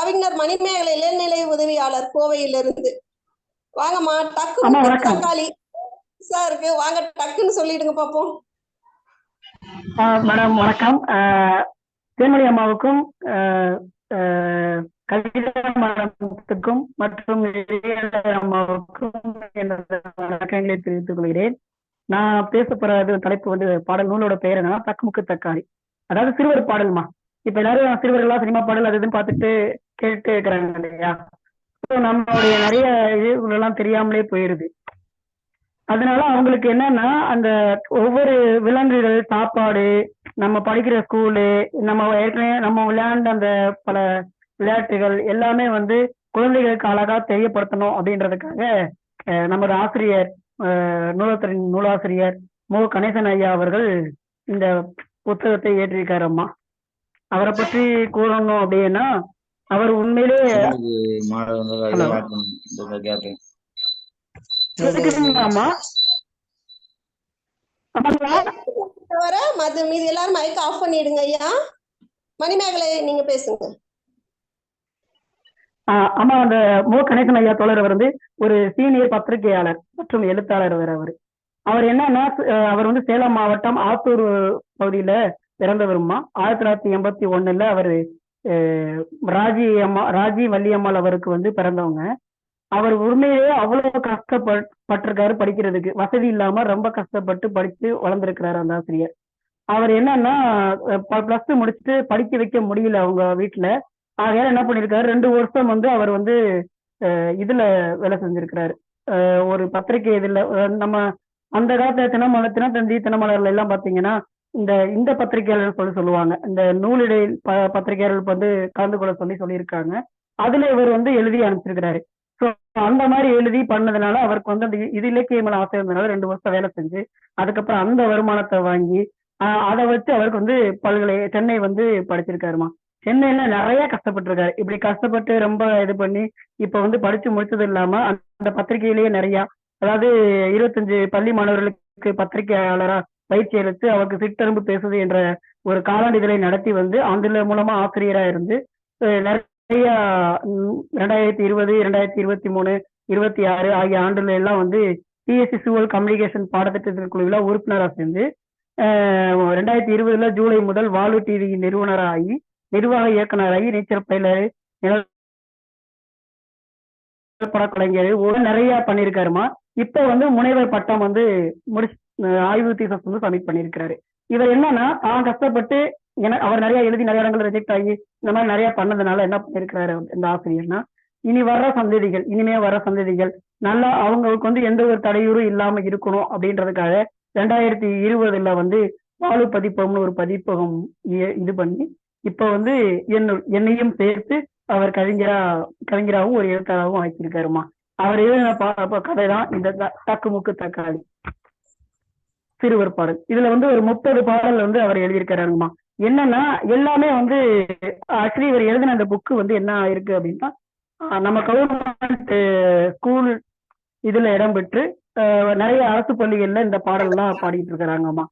கவிஞர் மணிமேகலை இளநிலை உதவியாளர் கோவையிலிருந்து. வாங்கம்மா டக்கு அம்மா, முக்கு வணக்கம். தக்காளி இருக்கு வாங்க டக்குன்னு சொல்லிடுங்க பாப்போம். மேடம் வணக்கம். தேன்மொழி அம்மாவுக்கும் கவிதா மேடத்துக்கும் மற்றும் அம்மாவுக்கும் எனது வணக்கங்களை தெரிவித்துக் கொள்கிறேன். நான் பேச போறது தலைப்பு வந்து பாடல் நூலோட பெயர் என்னன்னா தக்குமுக்கு தக்காளி. அதாவது சிறுவர் பாடல்மா. இப்ப எல்லாரும் சிறுவர்களா சினிமா பாடல் அது இதுன்னு பார்த்துட்டு கேட்டு இருக்கிறாங்க இல்லையா? So, நம்மளுடைய நிறைய இதுலாம் தெரியாமலே போயிருது. அதனால அவங்களுக்கு என்னன்னா அந்த ஒவ்வொரு விலங்குகள் சாப்பாடு நம்ம படிக்கிற ஸ்கூலு நம்ம ஏற்கனவே நம்ம விளையாண்ட அந்த பல விளையாட்டுகள் எல்லாமே வந்து குழந்தைகளுக்கு அழகா தெரியப்படுத்தணும் அப்படின்றதுக்காக நமது ஆசிரியர் அஹ், நூலாசிரியர் மு. கணேசன் ஐயா அவர்கள் இந்த புத்தகத்தை ஏற்றிருக்காரு அம்மா. அவரை பற்றி கூறணும் அப்படின்னா அவர் உண்மையிலே தவிர மத்த மீதி எல்லாரும் மைக் ஆஃப் பண்ணிடுங்க ஐயா. மணிமேகலை நீங்க பேசுங்க. ஆஹ் ஆமா அந்த மு. கணேசன் ஐயா தோழர் வந்து ஒரு சீனியர் பத்திரிகையாளர் மற்றும் எழுத்தாளர் அவர் அவர். அவர் என்னன்னா அவர் வந்து சேலம் மாவட்டம் ஆத்தூர் பகுதியில பிறந்தவருமா ஆயிரத்தி தொள்ளாயிரத்தி எண்பத்தி ஒண்ணுல அவர் ராஜி அம்மா ராஜி வள்ளியம்மாள் அவருக்கு வந்து பிறந்தவங்க. அவர் உண்மையிலேயே அவ்வளவு கஷ்டப்பட்டிருக்காரு படிக்கிறதுக்கு. வசதி இல்லாம ரொம்ப கஷ்டப்பட்டு படிச்சு வளர்ந்துருக்கிறாரு அந்த ஆசிரியர். அவர் என்னன்னா பிளஸ் டூ முடிச்சுட்டு படிக்க வைக்க முடியல அவங்க வீட்டுல ஆகையால என்ன பண்ணிருக்காரு ரெண்டு வருஷம் வந்து அவர் வந்து அஹ், இதுல வேலை செஞ்சிருக்கிறாரு. ஒரு பத்திரிகை இதுல நம்ம அந்த காலத்துல தினமலை தினத்தந்தி தினமலர்ல எல்லாம் பாத்தீங்கன்னா இந்த இந்த பத்திரிகையாளர் சொல்லி சொல்லுவாங்க. இந்த நூலிடை ப பத்திரிகையாளர்களுக்கு வந்து கலந்து கொள்ள சொல்லி சொல்லியிருக்காங்க. அதுல இவர் வந்து எழுதி அனுப்பிச்சிருக்கிறாரு. ஸோ அந்த மாதிரி எழுதி பண்ணதுனால அவருக்கு வந்து அந்த இது இலக்கிய மேல ஆசை இருந்ததுனால ரெண்டு வருஷம் வேலை செஞ்சு அதுக்கப்புறம் அந்த வருமானத்தை வாங்கி ஆஹ் அதை வச்சு அவருக்கு வந்து பல்கலை சென்னை வந்து படிச்சிருக்காருமா. சென்னையில நிறைய கஷ்டப்பட்டிருக்காரு. இப்படி கஷ்டப்பட்டு ரொம்ப இது பண்ணி இப்ப வந்து படிச்சு முடிச்சது இல்லாம அந்த பத்திரிகையிலேயே நிறைய அதாவது இருபத்தஞ்சு பள்ளி மாணவர்களுக்கு பத்திரிகையாளரா பயிற்சி அளித்து அவருக்கு சிற்றெரும்பு பேசுது என்ற ஒரு காலாண்டு நடத்தி வந்து ஆங்கில மூலமா ஆசிரியரா இருந்து நிறைய ரெண்டாயிரத்தி இருபது ரெண்டாயிரத்தி இருபத்தி மூணு இருபத்தி ஆறு ஆகிய ஆண்டுல எல்லாம் வந்து பிஎஸ்சி சுவல் கம்யூனிகேஷன் பாடத்திட்டத்தின் குழுவில் உறுப்பினராக சேர்ந்து ரெண்டாயிரத்தி இருபதுல ஜூலை முதல் வாலு டிவி நிறுவனராகி நிர்வாக இயக்குனராகி நீச்சல் பயிலர் படக்கலைஞர் ஒரு நிறைய பண்ணியிருக்காருமா. இப்ப வந்து முனைவர் பட்டம் வந்து முடிச்சு ஆய்வு தீசஸ் வந்து சப்மிட் பண்ணியிருக்கிறாரு. இவர் என்னன்னா தான் கஷ்டப்பட்டு அவர் நிறைய எழுதி நிறைய இடங்கள் ரிஜெக்ட் ஆகி இந்த மாதிரி நிறைய பண்ணதுனால என்ன பண்ணிருக்கிறாரு இந்த ஆசிரியர்னா இனி வர்ற சந்ததிகள் இனிமே வர சந்ததிகள் நல்லா அவங்களுக்கு வந்து எந்த ஒரு தடையூறும் இல்லாம இருக்கணும். அப்படின்றதுக்காக ரெண்டாயிரத்தி இருபதுல வந்து வாழு பதிப்பகம்னு ஒரு பதிப்பகம் இது பண்ணி இப்ப வந்து என்னையும் சேர்த்து அவர் கவிஞரா கவிஞராகவும் ஒரு எழுத்தாளராகவும் ஆக்கியிருக்காருமா அவர் எழுதின கதை தான் இந்த தக்கு முக்கு தக்காளி. சிறுவர் பாடல் இதுல வந்து ஒரு முப்பது பாடல் வந்து அவர் எழுதியிருக்காருங்கம்மா என்னன்னா எல்லாமே வந்து ஆக்சுவலி இவர் எழுதின அந்த புக்கு வந்து என்ன ஆயிருக்கு அப்படின்னா நம்ம கவர்மெண்ட் ஸ்கூல் இதுல இடம் பெற்று நிறைய அரசு பள்ளிகள்ல இந்த பாடல்லாம் பாடிட்டு இருக்கிறாங்கம்மா.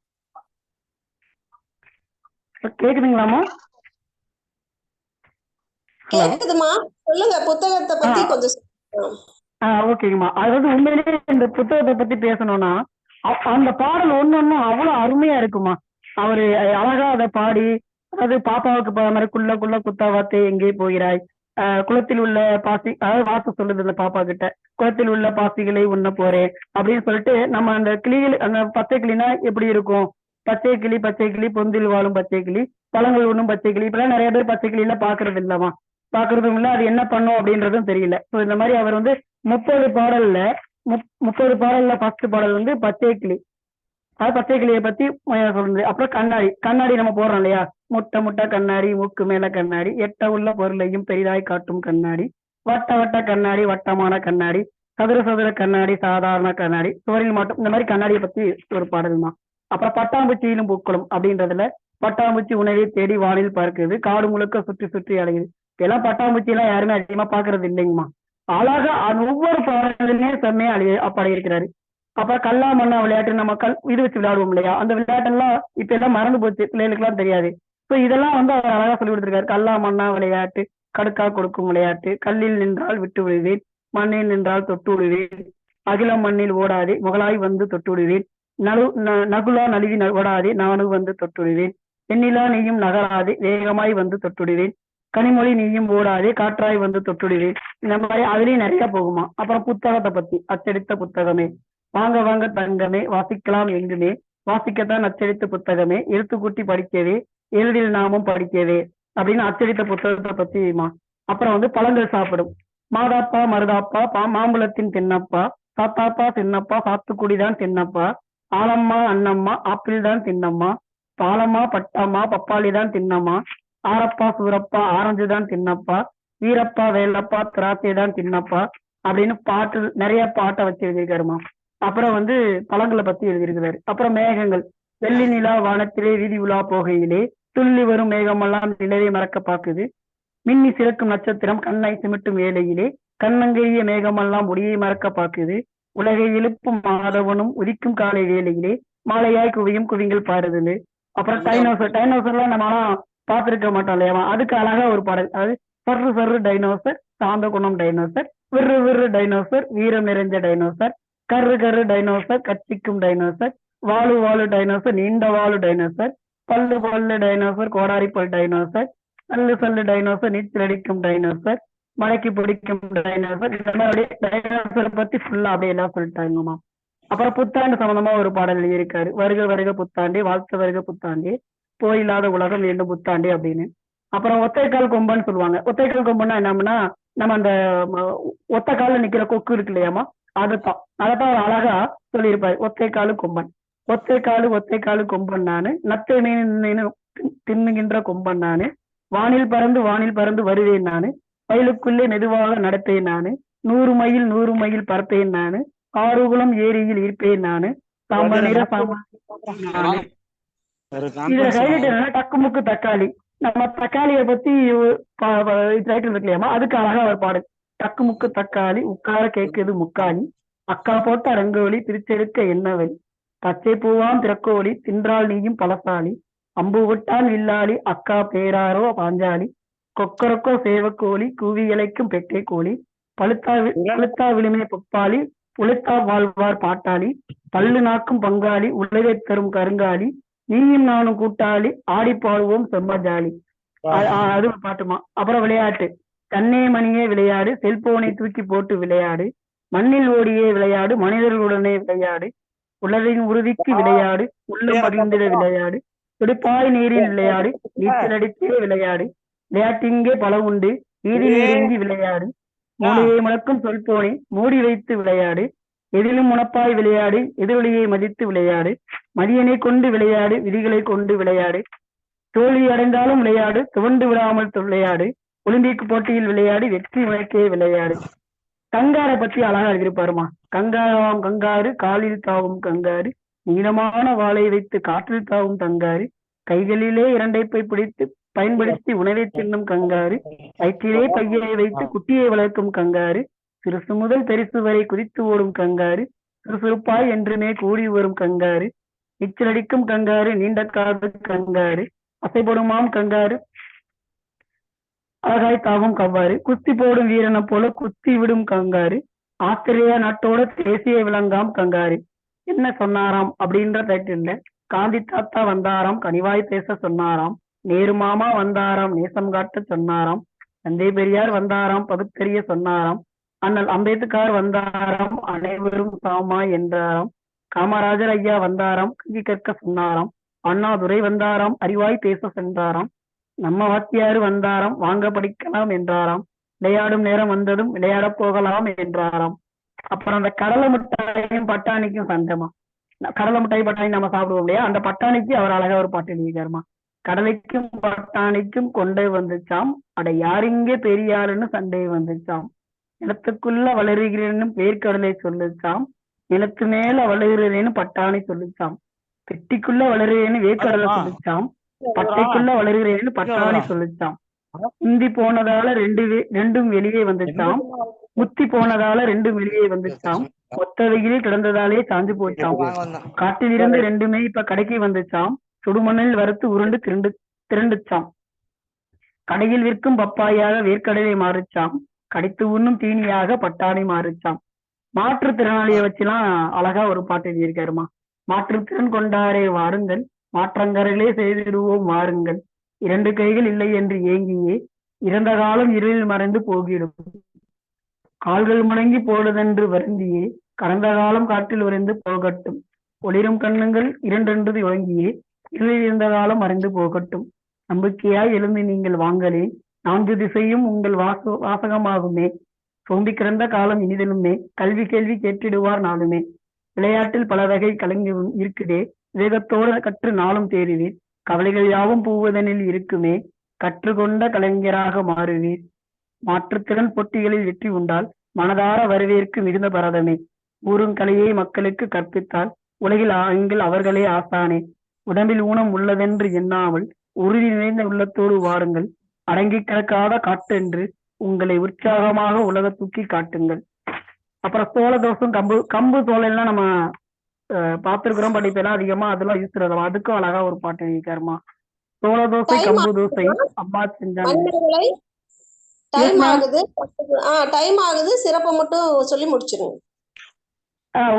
கேக்குதுமா சொல்லுங்க புத்தகத்தை பத்தி. கொஞ்சம். ஆஹ் ஓகேங்கம்மா. அதாவது உண்மையிலேயே இந்த புத்தகத்தை பத்தி பேசணும்னா அந்த பாடல் ஒன்னொன்னும் அவ்வளவு அருமையா இருக்குமா? அவரு அழகா அதை பாடி அதாவது பாப்பாவுக்கு ப- மாதிரி குள்ள குள்ள குத்தாவாத்தே எங்கே போகிறாய்? குளத்தில் உள்ள பாசி அதாவது வாச சொல்லுது அந்த பாப்பா கிட்ட குளத்தில் உள்ள பாசிகளை உண்ண போறேன் அப்படின்னு சொல்லிட்டு நம்ம அந்த கிளிகள் அந்த பச்சை கிளினா எப்படி இருக்கும்? பச்சை கிளி பச்சை கிளி பொந்தில் வாழும் பச்சை கிளி பழங்கள் ஒண்ணும் பச்சை கிளி இப்பெல்லாம் நிறைய பேர் பச்சை கிளியில பாக்குறது இல்லமா பாக்குறதும் இல்ல அது என்ன பண்ணும் அப்படின்றதும் தெரியல. சோ இந்த மாதிரி அவர் வந்து முப்பது பாடல்ல முப்பது பாடல்ல ஃபர்ஸ்ட் பாடல் வந்து பச்சை கிளி அது பச்சை கிளியை பத்தி சொல்றது. அப்புறம் கண்ணாடி. கண்ணாடி நம்ம போடுறோம் இல்லையா? முட்டை முட்டை கண்ணாடி மூக்கு மேல கண்ணாடி எட்ட உள்ள பொருளையும் பெரிதாய் காட்டும் கண்ணாடி வட்ட வட்ட கண்ணாடி வட்டமான கண்ணாடி சதுர சதுர கண்ணாடி சாதாரண கண்ணாடி சுவரில் மட்டும். இந்த மாதிரி கண்ணாடியை பத்தி ஒரு பாடல் தான். அப்புறம் பட்டாம்பூச்சியிலும் பூக்களும் அப்படின்றதுல பட்டாம்பூச்சி உணவை தேடி வானில் பார்க்குது காடு முழுக்க சுற்றி சுற்றி அலையுது. இதெல்லாம் பட்டாம்பூச்சி எல்லாம் யாருமே அதிகமா பாக்குறது இல்லைங்கம்மா. அழகா ஒவ்வொரு பாடலுமே செம்மையா அழி பாடியிருக்கிறாரு அப்புறம் கல்லா மண்ணா விளையாட்டு நம்ம கல் இது வச்சு விளையாடுவோம் இல்லையா? அந்த விளையாட்டெல்லாம் இப்ப எல்லாம் மறந்து போச்சு. பிள்ளைகளுக்கு எல்லாம் தெரியாது. ஸோ இதெல்லாம் வந்து அவர் அழகா சொல்லி கொடுத்துருக்காரு. கல்லா மண்ணா விளையாட்டு கடுக்கா கொடுக்கும் விளையாட்டு கல்லில் நின்றால் விட்டு விடுவேன் மண்ணில் நின்றால் தொட்டு விடுவேன் அகிலம் மண்ணில் ஓடாதே முகலாய் வந்து தொட்டு விடுவேன் நலு ந- நகுலா நழுவி ஓடாது ஓடாதே நானும் வந்து தொட்டு விடுவேன் நீயும் நகராதே வேகமாய் வந்து தொட்டுடுவேன் கனிமொழி நீயும் ஓடாதே காற்றாய் வந்து தொட்டுடுவே. இந்த மாதிரி அதுலயும் நிறைய போகுமா? அப்புறம் புத்தகத்தை பத்தி அச்சடித்த புத்தகமே. வாங்க வாங்க தங்கமே வாசிக்கலாம் எங்குமே. வாசிக்கத்தான் அச்சடித்த புத்தகமே. எழுத்துக்கூட்டி படிக்கவே எழுதில் நாமும் படிக்கவே அப்படின்னு அச்சடித்த புத்தகத்தை பத்திமா அப்புறம் வந்து பழங்கள் சாப்பிடும். மாதாப்பா மருதாப்பா பா மாம்பழத்தின் தின்னப்பா சாத்தாப்பா சின்னப்பா சாத்துக்குடிதான் தின்னப்பா ஆலம்மா அண்ணம்மா ஆப்பிள் தான் தின்னம்மா பாலம்மா பட்டாம்மா பப்பாளி தான் தின்னம்மா ஆரப்பா சூரப்பா ஆரஞ்சு தான் தின்னப்பா வீரப்பா வேலப்பா திராட்சை தான் தின்னப்பா அப்படின்னு பாட்டு நிறைய பாட்டை வச்சு எழுதியிருக்காருமா. அப்புறம் வந்து பழங்களை பத்தி எழுதியிருக்கிறாரு. அப்புறம் மேகங்கள். வெள்ளி நிலா வானத்திலே வீதி உலா போகையிலே துள்ளி வரும் மேகமெல்லாம் நிலவை மறக்க பாக்குது மின்னி சிறக்கும் நட்சத்திரம் கண்ணை சிமிட்டும் வேளையிலே கண்ணங்கரிய மேகமெல்லாம் ஒளியை மறக்க பாக்குது உலகை எழுப்பும் மாதவனும் உதிக்கும் காலை வேளையிலே மாலையாய் குவியும் குவிங்கள் பாடுதலு. அப்புறம் டைனோசர் டைனோசர்லாம் நம்மளாம் பார்த்திருக்க மாட்டோம் இல்லையா? அதுக்கு அழகா ஒரு பாடல். அதாவது சர்ரு சர்ரு டைனோசர் சாந்த குணம் டைனோசர் விறு விறு டைனோசர் வீரம் நிறைஞ்ச டைனோசர் கரு கரு டைனோசர் கச்சிக்கும் டைனோசர் வாழு வாழு டைனோசர் நீண்ட வாழு டைனோசர் பல்லு பல்லு டைனோசர் கோடாரி பல் டைனோசர் சல்லு சல்லு டைனோசர் நீச்சல் அடிக்கும் டைனோசர் மலைக்கு பிடிக்கும் டைனோசர் இந்த மாதிரி டைனோசரை பத்தி ஃபுல்லா அப்படியே எல்லாம் சொல்லிட்டாங்கம்மா அப்புறம் புத்தாண்டு சம்பந்தமா ஒரு பாடல் எழுதியிருக்காரு. வருக வருக புத்தாண்டி வாழ்த்து வருக புத்தாண்டி. போயில்லாத உலகம் வேண்டும் புத்தாண்டே அப்படின்னு. அப்புறம் ஒத்தைக்கால் கொம்பன்னு சொல்லுவாங்க. ஒத்தைக்கால் கொம்புன்னா என்னம்னா நம்ம அந்த ஒத்த கால்ல நிக்கிற கொக்கு இருக்கு இல்லையாமா அதைத்தான் அதைத்தான் அழகா சொல்லியிருப்பாரு. ஒத்தைக்காலு கொம்பன். ஒத்தைக்காலு ஒத்தைக்காலு கொம்பன் நானு நத்தை மீன் தின்னுகின்ற கொம்பன் நானு வானில் பறந்து வானில் பறந்து வருவேன் நானு வயலுக்குள்ளே மெதுவாக நடப்பேன் நானு நூறு மைல் நூறு மைல் பறப்பேன் நானு ஆறுகுளம் ஏரியில் இருப்பேன் நானு சாம்பல் நிற சாம்பல் நானு இதுல ஹைலைட் என்னன்னா டக்கு முக்கு தக்காளி. நம்ம தக்காளியை பத்தி டைட்டில் இருக்கு இல்லையாமா அதுக்கு அழகா ஒரு பாடல் டக்கு முக்கு தக்காளி உட்கார கேட்குது முக்காலி அக்கா போட்ட ரங்கோலி பிரிச்செடுக்க என்ன வழி பச்சை பூவாம் திறக்கோலி தின்றால் நீயும் பலசாலி. அம்பு விட்டால் வில்லாளி அக்கா பேராரோ பாஞ்சாலி. கொக்கரக்கோ சேவக்கோழி கூவி இலைக்கும் பெட்டை கோழி பழுத்தா பழுத்தா விழுமே பப்பாளி. உளுத்தா வாழ்வார் பாட்டாளி. பல்லு நாக்கும் பங்காளி உலகை தரும் கருங்காலி நீயும் நானும் கூட்டாளி ஆடி பாடுவோம் செம்மஜாலி அ- அ- அது ஒரு பாட்டுமா. அப்புறம் விளையாட்டு. கண்ணே மணியே விளையாடு செல்போனை தூக்கி போட்டு விளையாடு மண்ணில் ஓடியே விளையாடு மனிதர்களுடனே விளையாடு உலகின் உறுதிக்கு விளையாடு உள்ள மகிழ்ந்திட விளையாடு துடுப்பாய் நீரில் விளையாடு நீச்சல் அடித்தே விளையாடு விளையாட்டிங்கே பல உண்டு வீதியில் இறங்கி விளையாடு மூளையை முழக்கும் சொல்போனை மூடி வைத்து விளையாடு எதிலும் முனப்பாய் விளையாடு எதிரொலியை மதித்து விளையாடு மதியனை கொண்டு விளையாடு விதிகளை கொண்டு விளையாடு. தோல்வி அடைந்தாலும் விளையாடு துவண்டு விடாமல் விளையாடு ஒலிம்பிக் போட்டியில் விளையாடு வெற்றி முழக்கே விளையாடு. கங்காரை பத்தி அழகா எழுதியிருப்பாருமா? கங்காராம் கங்காரு காலில் தாவும் கங்காரு நீளமான வாளை வைத்து காற்றில் தாவும் கங்காரு கைகளிலே இரண்டை பை பிடித்து பயன்படுத்தி உணவை தின்னும் கங்காரு வயிற்றிலே பையை வைத்து குட்டியை வளர்க்கும் கங்காரு சிறுசு முதல் பெருசு வரை குதித்து ஓடும் கங்காரு சுறுசுறுப்பாய் என்றுமே கூடி வரும் கங்காரு நீச்சலடிக்கும் கங்காரு நீண்ட காது கங்காரு அசைபடுமாம் கங்காரு அழகாய் தாவும் கவ்வாறு குஸ்தி போடும் வீரனை போல குத்தி விடும் கங்காரு ஆஸ்திரேலியா நாட்டோட தேசிய விளங்காம் கங்காரு. என்ன சொன்னாராம் அப்படின்ற டைட்டில்ல காந்தி தாத்தா வந்தாராம் கனிவாய் பேச சொன்னாராம் நேரு மாமா வந்தாராம் நேசம் காட்ட சொன்னாராம் தந்தை பெரியார் வந்தாராம் பகுத்தறிய சொன்னாராம் அண்ணல் அம்பேத்கர் வந்தாராம் அனைவரும் சாமா என்றாராம் காமராஜர் ஐயா வந்தாராம் கல்வி கற்க சொன்னாராம். அண்ணாதுரை வந்தாராம் அறிவாய் பேச சென்றாராம். நம்ம வாத்தியாரு வந்தாராம் வாங்க படிக்கலாம் என்றாராம். விளையாடும் நேரம் வந்ததும் விளையாடப் போகலாம் என்றாராம். அப்புறம் அந்த கடலை மிட்டாயும் பட்டாணிக்கும் சந்தமா கடலை மிட்டாய் பட்டாணி நம்ம சாப்பிடுவோம் இல்லையா? அந்த பட்டாணிக்கு அவர் அழகா ஒரு பாட்டு எழுதியிருக்காருமா. கடலைக்கும் பட்டாணிக்கும் கொண்டே வந்துச்சாம். அட யாரிங்கே பெரியாருன்னு சண்டை வந்துச்சாம். நிலத்துக்குள்ள வளருகிறேன்னு பேர்க்கடலை சொல்லுச்சாம் நிலத்து மேல வளருகிறேன்னு பட்டாணி சொல்லுச்சாம் பெட்டிக்குள்ள வளருகிறேன்னு வேர்க்கடலை சொல்லுச்சாம் பட்டைக்குள்ள வளருகிறேன்னு பட்டாணி சொல்லுச்சாம். முந்தி போனதால ரெண்டு ரெண்டும் வெளியே வந்துச்சாம். முத்தி போனதால ரெண்டும் வெளியே வந்துச்சாம். ஒத்த வெயிலில் கிடந்ததாலே சாஞ்சு போச்சாம். காட்டில் இருந்து ரெண்டுமே இப்ப கடைக்கு வந்துச்சாம். சுடுமண்ணில் வறுத்து உருண்டு திரண்டு திரண்டுச்சாம். கடையில் விற்கும் பப்பாயாக வேர்க்கடலை மாறுச்சாம். கடித்து உண்ணும் தீனியாக பட்டாணி மாறுச்சாம். மாற்றுத்திறனாளியை வச்சுலாம் அழகா ஒரு பாட்டு எழுதியிருக்காருமா? மாற்றுத்திறன் கொண்டாரே வாருங்கள் மாற்றங்கரையிலே செய்திடுவோம் வாருங்கள். இரண்டு கைகள் இல்லை என்று ஏங்கியே இறந்த காலம் இருளில் மறைந்து போகிடும். கால்கள் முடங்கி போடுதென்று வருந்தியே கடந்த காலம் காற்றில் உறைந்து போகட்டும். ஒளிரும் கண்ணுங்கள் இரண்டென்று ஒழுங்கியே இருளில் இருந்த காலம் மறைந்து போகட்டும். நம்பிக்கையாய் எழுந்து நீங்கள் வாங்கலே நான்கு திசையும் உங்கள் வாச வாசகமாகுமே. சோம்பி கிடந்த காலம் இனிதலுமே கல்வி கேள்வி கேட்டிடுவார் நாளுமே. விளையாட்டில் பல வகை கலங்கி இருக்குதே. வேகத்தோடு கற்று நாளும் தேறுவீர் கவலைகள் யாவும் பூவதனில் இருக்குமே. கற்றுக்கொண்ட கலைஞராக மாறுவீர் மாற்றுத்திறன் போட்டிகளில் வெற்றி உண்டால் மனதார வரவேற்கு மிகுந்த பரதமே. ஊரும் கலையை மக்களுக்கு கற்பித்தால் உலகில் ஆங்கில் அவர்களே ஆசானே. உடம்பில் ஊனம் உள்ளதென்று எண்ணாமல் உறுதி நிறைந்த உள்ளத்தோடு வாருங்கள். அடங்கி கிடக்காத காட்டென்று உங்களை உற்சாகமாக உலக தூக்கி காட்டுங்கள். அப்புறம் சோள தோசம் கம்பு கம்பு சோளம்லாம் நம்ம பார்த்துருக்குறோம் பட் இப்ப எல்லாம் அதிகமா அதெல்லாம் யூஸ் பண்ணுறோம் அதுக்கும் அழகா ஒரு பாட்டு எழுதிக்காருமா சோள தோசை கம்பு தோசை அம்மா செஞ்சாங்க. டைம். ஆகுது? டைம் ஆகுது. சிறப்பை மட்டும் சொல்லி முடிச்சிருங்க.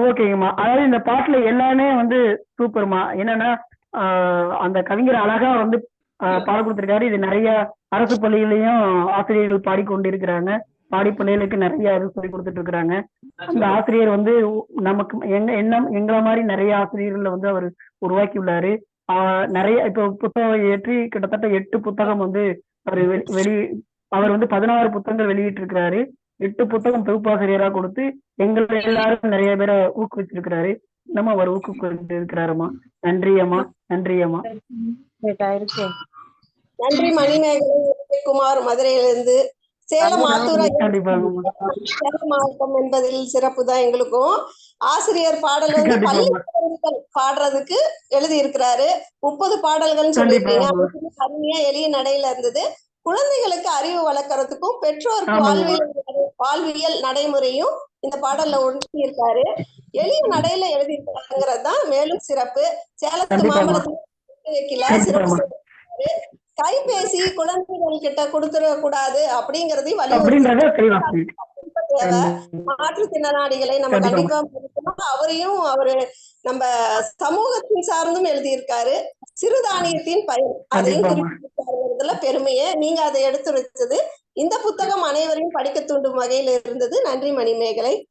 ஓகேங்கம்மா. அதாவது இந்த பாட்டுல எல்லாமே வந்து சூப்பர்மா என்னன்னா அந்த கவிஞர் அழகா வந்து பாடம் கொடுத்திருக்காரு. இது நிறைய அரசு பள்ளிகளையும் ஆசிரியர்கள் பாடிக்கொண்டிருக்கிறாங்க. பாடி பிள்ளைகளுக்கு நிறைய இது சொல்லி கொடுத்துட்டு இருக்கிறாங்க அந்த ஆசிரியர் வந்து நமக்கு எங்க என்ன எங்களை மாதிரி நிறைய ஆசிரியர்களை வந்து அவர் உருவாக்கி உள்ளாரு நிறைய இப்போ புத்தகம் ஏற்றி கிட்டத்தட்ட எட்டு புத்தகம் வந்து அவர் வெளி- அவர் வந்து பதினாறு புத்தகங்கள் வெளியிட்டு இருக்கிறாரு எட்டு புத்தகம் தொகுப்பாசிரியரா கொடுத்து எங்களை எல்லாரும் நிறைய பேரை ஊக்குவிச்சிருக்கிறாரு. இன்னமும் அவர் ஊக்குவித்து இருக்கிறாருமா நன்றி அம்மா நன்றி அம்மா நன்றி மணிமேகலை குமார் மதுரையிலிருந்து. சேலம் ஆத்தூர் சேலம் மாவட்டம் என்பதில் சிறப்பு தான் எங்களுக்கும். ஆசிரியர் பாடல் வந்து பள்ளி பாடுறதுக்கு எழுதி இருக்கிறாரு முப்பது பாடல்கள் சொல்லியிருக்கீங்க. அருமையா எளிய நடையில இருந்தது. குழந்தைகளுக்கு அறிவு வளர்க்கறதுக்கும் பெற்றோருக்கு ஆமாம்மா. வாழ்வியல் வாழ்வியல் நடைமுறையும் இந்த பாடல்ல ஒடுக்கி இருக்காரு எளிய நடையில எழுதி இருக்காருங்கிறது தான் மேலும் சிறப்பு. சேலத்து கண்டிப்பாம்மா. கைபேசி குழந்தைகள் கிட்ட கொடுத்துட கூடாது அப்படிங்கறதையும் வலியுறுத்தி மாற்றுத்திறனாளிகளை நம்ம கண்டிப்பா. அவரையும் அவரு நம்ம சமூகத்தின் சார்ந்தும் எழுதியிருக்காரு. சிறுதானியத்தின் பயன் அதையும். குறிப்பிட்டிருக்காருங்கிறதுல பெருமையை. நீங்க அதை எடுத்துரைத்தது இந்த புத்தகம் அனைவரையும் படிக்க தூண்டும் வகையில் இருந்தது. நன்றி மணிமேகலை.